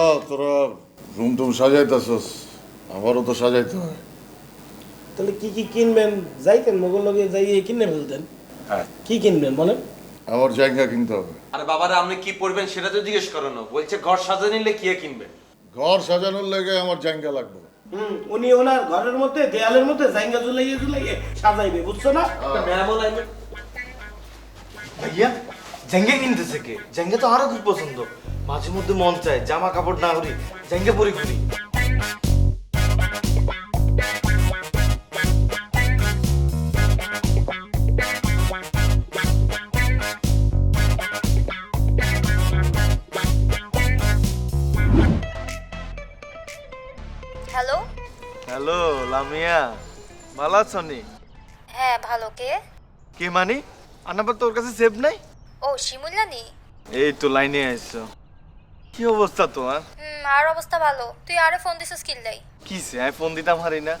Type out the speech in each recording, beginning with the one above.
ও তোরা রুম টুম সাজাইতেছস আমারও তো সাজাইতে হয়। তাহলে কি কি কিনবেন? যাইতেন মোগল লগে যাই কিনে ফেলতেন। হ্যাঁ। কি কিনবেন বলেন? আমার জায়গা কিনতে হবে। আরে বাবারা আপনি কি পড়বেন সেটা তো জিজ্ঞেস করো না। বলছে ঘর সাজা নিলে কি কিনবে? ঘর সাজানোর লেগে আমার জায়গা লাগবে। হুম উনি ওনার ঘরের মধ্যে দেয়ালের মধ্যে জাইঙ্গা ঝুলাইয়ে ঝুলাইয়ে সাজাইবে বুঝছ না? ম্যামও লাগবে। ভাইয়া জেঙ্গে কিনতেছে কে জেঙ্গে তো আরও খুব পছন্দ। মাঝে মধ্যে মন চায় জামা কাপড় না করি জেঙ্গে পরি করি। Hello hello Lamia. ভালো আছো নি? হ্যাঁ ভালো। কে? কে মানি? আর নাম্বার তোর কাছে সেভ নাই? ও শিমুল্লানি এই তো লাইনে আইছো। কি অবস্থা তোমার? হুম আর অবস্থা ভালো। তুই আরে ফোন দিছিস কিল্লাই কিসে আমি ফোন দিতাম হারি না।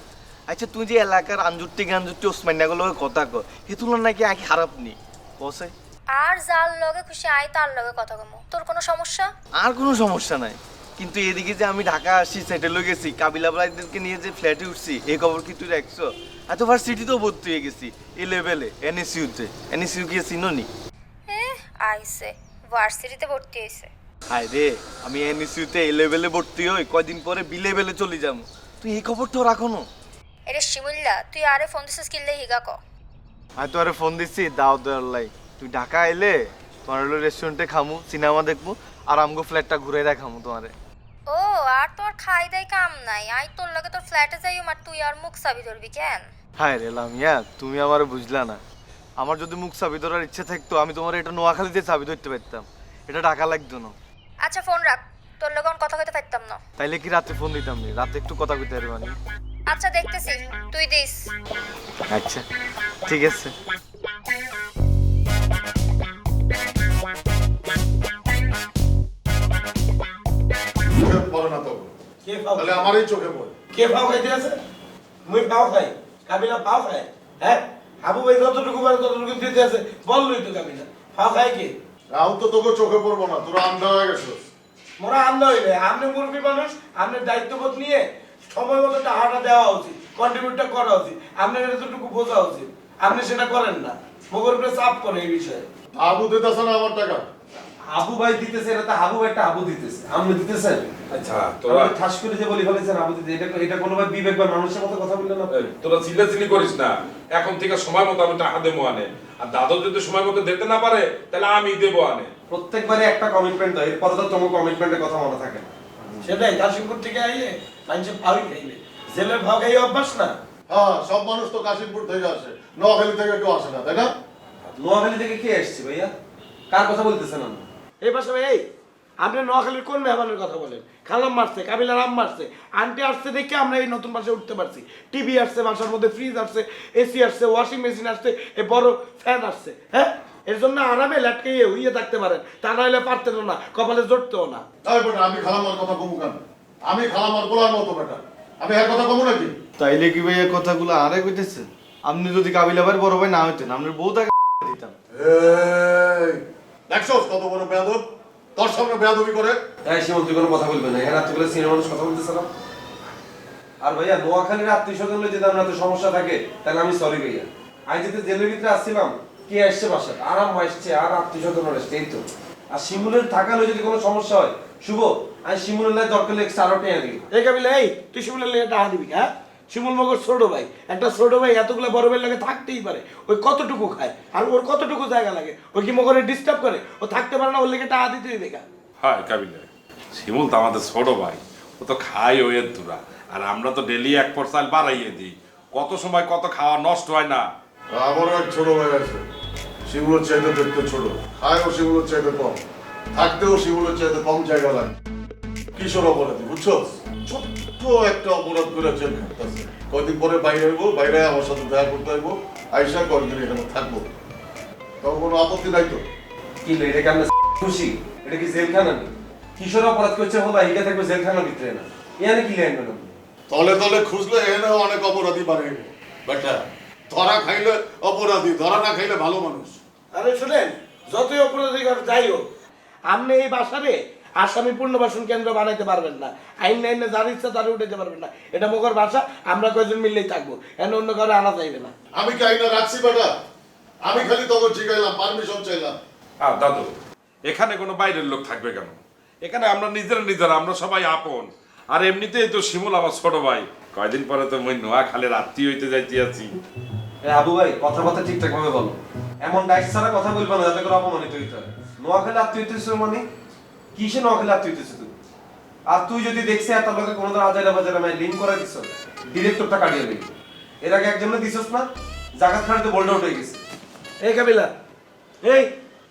আচ্ছা তুই যে এলাকার আঞ্জুরটি গাঞ্জুরটি ওসমানিয়া গুলো কথা কো হে তুলনা নাকি আঁকি খারাপ নি? বসে। আর যার লগে খুশি আই তার লগে কথা কমো। তোর কোনো সমস্যা? আর কোনো সমস্যা নাই। কিন্তু এদিকে যে আমি ঢাকা আসি সেটেল হয়ে গেছি কাবিলা ভাইদেরকে নিয়ে যে ফ্ল্যাটে উঠছি এই খবর কি তুই রাখছো? এত ভার্সিটিতেও ভর্তি হয়ে গেছি এই লেভেলে এনএসইউতে এনএসইউ গিয়ে চিনোনি এ আইছে ভার্সিটিতে ভর্তি হয়েছে হায় রে আমি এনএসইউতে এই লেভেলে ভর্তি হই কয়দিন পরে বি লেভেলে চলে যাব। তুই এই খবর তো রাখো না। এরে শিমুল্লা তুই আরে ফোন দিছিস কিল্লাই হিগা ক? আমি তো আরে ফোন দিছি দাও দেওয়ার লাই। তুই ঢাকা এলে তোমার হলো রেস্টুরেন্টে খামু সিনেমা দেখব আর আমগো ফ্ল্যাটটা ঘুরে দেখামু তোমারে। ও আর তোর খাই দাই কাম নাই। আই তোর লগে তোর ফ্ল্যাটে যাইও আর তুই আর মুখ চাবি ধরবি কেন? হায় রে লামিয়া তুমি আমার বুঝলা না। আমার যদি মুখ চাবি ধরার ইচ্ছে থাকতো আমি তোমার এটা নোয়াখালীতে চাবি ধরতে পারতাম। এটা ঢাকা লাগতো না। আচ্ছা ফোন রাখ। তোর লগে আমি কথা কইতে পারতাম না। তাইলে কি রাতে ফোন দিতাম নি রাতে একটু কথা কইতে পারবানি আচ্ছা দেখতেছি। তুই দিস। আচ্ছা ঠিক আছে। কে পাও? তাহলে আমারই চোখে পড়ে কে পাও খাইতে আছে? মুই পাও খাই। কাবিলা পাও খায়। হ্যাঁ? হাবু ভাই যতটুকু পারে ততটুকু দিতে আছে বললই তো কামি না। ফাও খাই কে? রাহুল তো তোকে চোখে পড়ব না তোরা আন্ধা হয়ে গেছিস। মোরা আন্ধা হইলে আপনি মুরব্বী মানুষ আপনার দায়িত্ববোধ নিয়ে সময় মতো টাকাটা দেওয়া উচিত কন্ট্রিবিউটটা করা উচিত আপনার এতটুকু বোঝা উচিত আপনি সেটা করেন না। মোগর উপরে চাপ করে এই বিষয়ে। আবু দিতেছে না আমার টাকা। হাবু ভাই দিতেছে এটা তো হাবু ভাইটা হাবু দিতেছে। আপনি দিতেছেন? আচ্ছা তোরা ঠাস করে যে বলি ফেলেছেন হাবু দিতে এটা এটা কোনো ভাই বিবেক বা মানুষের মতো কথা বললেন না এই, তোরা চিল্লাচিল্লি করিস না। এখন থেকে সময় মতো আমি টাকা দেবো আনে। আর দাদু যদি সময় মতো দিতে না পারে তাহলে আমি দেবো আনে। প্রত্যেকবারে একটা কমিটমেন্ট দাও এরপরে তো তোমার কমিটমেন্টের কথা মনে থাকে না। সেটাই কাশিমপুর থেকে আইয়ে মানুষের ভাবই খাইবে জেলের ভাব খাই অভ্যাস না? হ্যাঁ সব মানুষ তো কাশিমপুর থেকে আসে। নোয়াখালী থেকে কেউ আসে না তাই না? নোয়াখালী থেকে কে এসছে ভাইয়া? কার কথা বলতেছেন আপনি? এই পাশে ভাই এই আপনি নোয়াখালীর কোন মেহমানের কথা বলেন? খালাম মারছে কাবিলার আম মারছে আন্টি আসছে দেখে আমরা এই নতুন বাসায় উঠতে পারছি। টিভি আসছে বাসার মধ্যে ফ্রিজ আসছে এসি আসছে ওয়াশিং মেশিন আসছে এই বড় ফ্যান আসছে হ্যাঁ? এর জন্য আরামে ল্যাটকে উইয়ে থাকতে পারেন। তা নাহলে পারতেন না কপালে জড়তেও না। তাই বেটা আমি খালামার কথা কমু কেন? আমি খালামার বলার মতো বেটা আমি এর কথা কমু নাকি? তাইলে কি ভাই এই কথাগুলো আরে কইতেছে? আপনি যদি কাবিলা ভাই বড় ভাই না হইতেন আপনার বউ তাকে দিতাম। এই দেখছস কত বড় বেয়াদব? তোর সামনে বেয়াদবি করে। সীমন্ত তুই কোনো কথা বলবে না। হ্যাঁ রাত্রিবেলা সিনেমা মানুষ কথা বলতেছে না আর ভাইয়া নোয়াখালীর আত্মীয় স্বজন যদি আপনার তো সমস্যা থাকে তাহলে আমি সরি ভাইয়া। আমি যদি জেলের ভিতরে আসছিলাম কে আসছে বাসায়? আরাম আসছে আর আত্মীয় স্বজন আসছে এই তো। আর শিমুলের থাকালে যদি কোনো সমস্যা হয় শুভ আমি শিমুলের লাই দরকার লেগে আরও টেনে দিই এই কাবিলা এই তুই শিমুলের লেগে টাকা দিবি হ্যাঁ? শিমুল মগর ছোট ভাই। একটা ছোট ভাই এতগুলো বড় ভাইয়ের লাগে থাকতেই পারে। ওই কতটুকু খায়? আর ওর কতটুকু জায়গা লাগে? ওই কি মগরে ডিস্টার্ব করে? ও থাকতে পারে না ওর লেগে টাকা দিতে দিবে কা হয় কাবিলে। শিমুল তো আমাদের ছোট ভাই। ও তো খাই ওই তুরা আর আমরা তো ডেলি এক পর চাল বাড়াইয়ে দিই। কত সময় কত খাওয়া নষ্ট হয় না। আমারও এক ছোট ভাই আছে। শিমুলের চাইতে দেখতে ছোট। খায়ও শিমুলের চাইতে কম। থাকতেও শিমুলের চাইতে কম জায়গা লাগে। কিশোর অপরাধী বুঝছ? একটা অপরাধ করে জেল খাটতেছে কয়দিন পরে বাইরে হইবো বাইরে আমার সাথে দেখা করতে হইবো আইসা কয়েকদিন এখানে থাকব। তখন কোনো আপত্তি নাই তো? কি লে, এটা কি আমরা খুশি এটা কি জেলখানা কিশোর অপরাধ করছে হলো এটা থাকবে জেলখানার ভিতরে না। এখানে কি লেনবেন আপনি তলে তলে খুঁজলে এনে অনেক অপরাধী বাড়ে। বেটা ধরা খাইলে অপরাধী ধরা না খাইলে ভালো মানুষ। আরে শুনেন যতই অপরাধী করে যাই হোক আপনি এই বাসারে আসামি পুনর্বাসন কেন্দ্র বানাইতে পারবেন না। আইন আইনে যার ইচ্ছা তারে উঠাইতে পারবেন না। এটা মোগর ভাষা আমরা কয়জন মিললেই থাকব। এনে অন্য কারও আনা যাইবে না। আমি কাই না রাখছি বেটা? আমি খালি তখন জিগাইলাম পারমিশন চাইলাম। আর দাদু এখানে কোনো বাইরের লোক থাকবে কেন? এখানে আমরা নিজেরা নিজেরা আমরা সবাই আপন। আর এমনিতেই তো শিমুল আমার ছোট ভাই। কয়দিন পরে তো মই নোয়াখালীর আত্মীয় হইতে যাইতে আছি। আবু ভাই কথা কথা ঠিকঠাক ভাবে বলো। এমন ডাইস ছাড়া কথা বলবা না যাতে করে অপমানিত হইতে হয়। নোয়াখালী আত্মীয় হইতেছ মানে? কিসে নোয়াখালী আত্মীয় হইতেছ তুই আর তুই যদি দেখছিস এত লোকে কোনো দিন হাজারা বাজারে আমি লিঙ্ক করে দিছ ডিরেক্টরটা কাটিয়ে দিবি। এর আগে একজনে দিছস না? জাগাত খানিতে বোল্ড আউট হয়ে গেছে। এই কাবিলা এই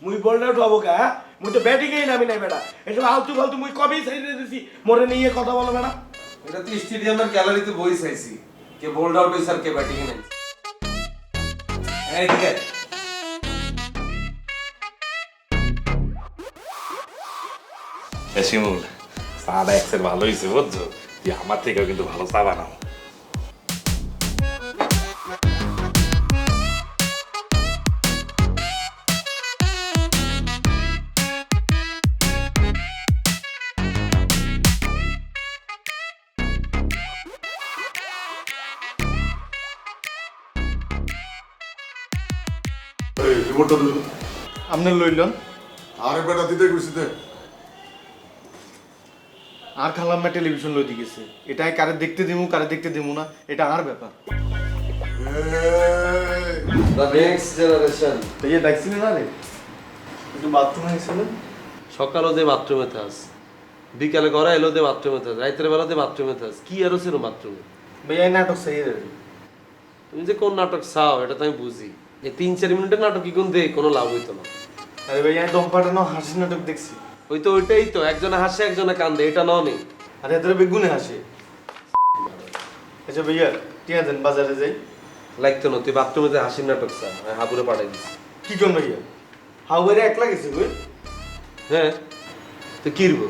মুই আউট উঠাবো কা হ্যাঁ? মুই তো ব্যাটিংয়েই নামি নাই বেটা। এসব আলতু ফালতু মুই কবেই সাইডে দিছি। মোরে নিয়ে কথা বলো বেটা। এটা তুই স্টেডিয়ামের গ্যালারিতে বই চাইছি কে বোল্ড আউট হইছে আর কে ব্যাটিং নাই। এই এ শিমুল চাটা এক্সের ভালো হয়েছে বুঝছ? তুই আমার থেকেও কিন্তু ভালো চা বানাও এই আপনি লইলেন। আরে বেটা দিতে গেছি আর খালাম্মা টেলিভিশন লইতে গেছে। এটাই কারে দেখতে দিমু কারে দেখতে দিমু না এটা আর ব্যাপার। দ্য নেক্সট জেনারেশন না রে? একটু বাথরুমে সকালও যে বাথরুমে থাস বিকালে ঘরে এলো দে বাথরুমে থাস রাইতের বেলা দে বাথরুমে থাস কি আরও ছিল বাথরুমে ভাইয়া নাটক সেই রে। তুমি যে কোন নাটক চাও এটা তো আমি বুঝি। এই তিন চার মিনিটের নাটক কি কোন দে কোনো লাভ হইতো না। আরে ভাইয়া দম পাঠানো হাসির নাটক দেখছি। ওই তো ওইটাই তো একজনে হাসে একজনে কান্দে এটা নেই। আরে এদের বেগুনে হাসে। আচ্ছা ভাইয়া টিয়া দেন বাজারে যাই। লাগতো না তুই বাথরুমে যে হাসির নাটক চা আমি হাবুরে পাঠাই দিছি। কি কোন ভাইয়া? হাওয়ারে একলা গেছে কই? হ্যাঁ। তো কিরবো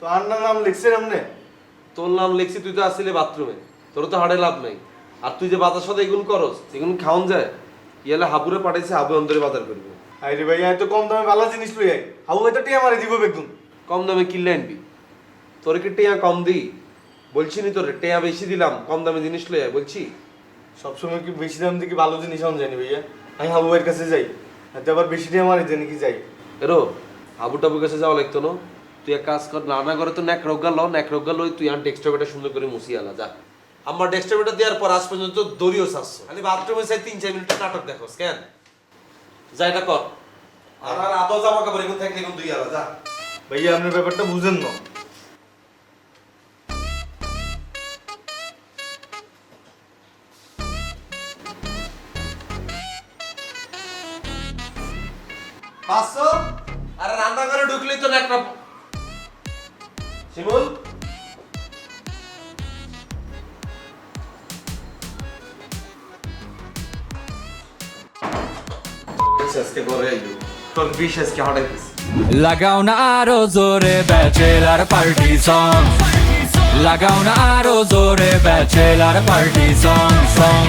তো আর না নাম লিখছে আপনি তোর নাম লিখছি তুই তো আসলে বাথরুমে। তোর তো হাড়ে লাভ নাই। আর তুই যে বাজার সাথে এগুলো করস এগুন খাওন যায় ইয়ালে হাবুরে পাঠাইছে হাবু অন্তরে বাজার করবে। আরে ভাইয়া এত কম দামে ভালো জিনিস লই আই হাউ হয়তো টিয়া মারি দিব বেগুন? কম দামে কিনলে আনবি। তোর কি টেয়া কম দিই? বলছি নি তোরে টেয়া বেশি দিলাম কম দামে জিনিস লই আয়, বলছি। সবসময় কি বেশি দাম দিয়ে কি ভালো জিনিস আন জানি ভাইয়া? আমি হাবু ভাইয়ের কাছে যাই। হাতে আবার বেশি টিয়া মারি জানি কি যাই। এরো হাবু টাবুর কাছে যাওয়া লাগতো না? তুই এক কাজ কর না না করে তো ন্যাক রোগা ল ন্যাক রোগা লই তুই আর ডেস্কটপটা সুন্দর করে মুছিয়ে আলা যা। আমার ডেস্কটপটা দেওয়ার পর আজ পর্যন্ত দড়িও চাচ্ছ খালি বাথরুমে চাই তিন চার মিনিট নাটক দেখো কেন? যা এটা কর আর আর আদৌ জামা কাপড় এগুলো থাকলে এখন তুই আলা যা ভাইয়া আপনার ব্যাপারটা বুঝেন না পাঁচশো আরে রান্না করে ঢুকলেই তো একটা শিমুল আজকে ঘরে আইলো। তোর বিশ আজকে হঠাৎ লাগাও না আরও জোরে ব্যাচেলার পার্টি সং লাগাও না আরও জোরে ব্যাচেলার পার্টি সং সং